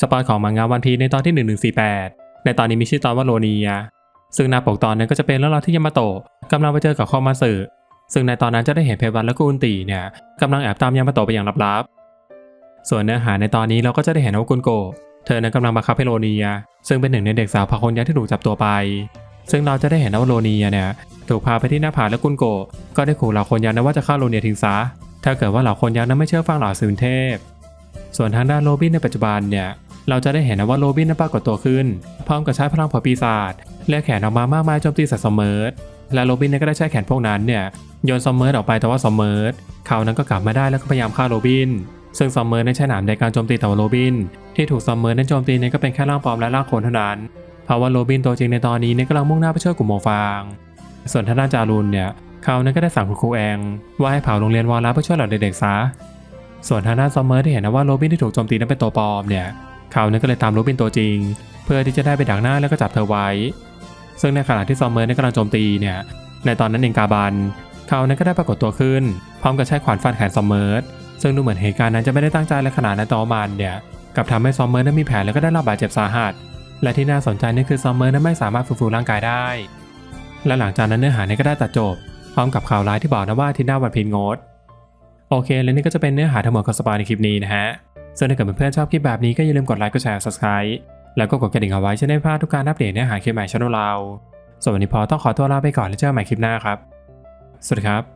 สปอยของมังงะวันพีในตอนที่ 1148 ในตอนนี้มีชื่อตอนว่าโลเนีย ซึ่งหน้าปกตอนนั้นก็จะเป็นเรื่องราวที่ยามาโตะกำลังไปเจอกับคอมาสึซึ่งในตอนนั้นจะได้เห็นเพวันและก็อุนตีเนี่ยกำลังแอบตามยามาโตะไปอย่างลับๆ ส่วนเนื้อหาในตอนนี้เราก็จะได้เห็นว่ากุนโกเธอนั้นกำลังบังคับให้โลเนีย ซึ่งเป็นหนึ่งในเด็กสาวพาคนยักษ์ที่ถูกจับตัวไป ซึ่งเราจะได้เห็นว่าโลเนียเนี่ยถูกพาไปที่หน้าผาและกุนโกก็ได้ขู่เหล่าคนยักษ์นะว่าจะฆ่าโลเนียทิ้งซะถ้าเกิดว่าเหล่าคนยักษ์นั้นไม่เชื่อฟังเหล่าสืนเทพ ส่วนทางด้านโรบินในปัจจุบันเนี่ย เราจะได้เห็นนะว่าโรบินนั้นปรากฏตัวขึ้น พร้อมกับใช้พลังผ่าปีศาจเรียแขนออกมามากมายโจมตีส่ซอมเมอร์สและโรบินเนี่ยก็ได้ใช้แขนพวกนั้นเนี่ยโยนซอมเมอร์สออกไปแต่ว่าซอมเมอร์สเขานั้นก็กลับมาได้แล้วก็พยายามฆ่าโรบิน ซึ่งซอมเมอร์นั้นใช้หนามในการโจมตีแต่ว่าโรบิน ที่ถูกซอมเมอร์นั้นโจมตีนี่ก็เป็นแค่ร่างปลอมและร่างคนเท่านั้นเพราะว่าโรบินตัวจริงในตอนนี้เนี่ยกำลังมุ่งหน้าไปช่วยกลุ่มโมฟาง ส่วนทางด้านจารุนเนี่ยเขานั้นก็ได้สั่งคุณครูแองว่าให้เผาโรงเรียนวอลลัสเพื่อช่วยเหล่าเด็กๆซะส่วนทางด้านซอมเมอร์ที่เห็นนะว่าโรบินที่ถูกโจมตีนั้นเป็นตัวปลอมเนี่ย เขานั้นก็เลยตามโรบินตัวจริง เพื่อที่จะได้ไปดักหน้าแล้วก็จับเธอไว้ ซึ่งในขณะที่ซอมเมอร์กำลังโจมตีเนี่ยในตอนนั้นเองกาบันเขานั้นก็ได้ปรากฏตัวขึ้น พร้อมกับใช้ขวานฟันแขนซอมเมอร์ซึ่งดูเหมือนเหตุการณ์นั้นจะไม่ได้ตั้งใจและขนาดนั้นต่อมันเนี่ยกลับทำให้ซอมเมอร์นั้นมีแผลแล้วก็ได้รับบาดเจ็บสาหัส และที่น่าสนใจนี่คือซอมเมอร์นั้นไม่สามารถฟื้นฟูร่างกายได้ และหลังจากนั้นเนื้อหาเนี่ยก็ได้ตัดจบ พร้อมกับข่าวร้ายที่บอกนะว่าที่หน้าวันพินงด โอเค และนี่ก็จะเป็นเนื้อหาทั้งหมดของสปอยในคลิปนี้นะฮะ ส่วนถ้าเกิดเพื่อนๆชอบคลิปแบบนี้ก็อย่าลืมกดไลค์กดแชร์ subscribe แล้วก็กดกระดิ่งเอาไว้จะได้ไม่พลาดทุกการอัปเดตเนื้อหาคลิปใหม่ช่องเราส่วนวันนี้พอต้องขอตัวลาไปก่อนแล้วเจอกันใหม่คลิปหน้าครับ สวัสดีครับ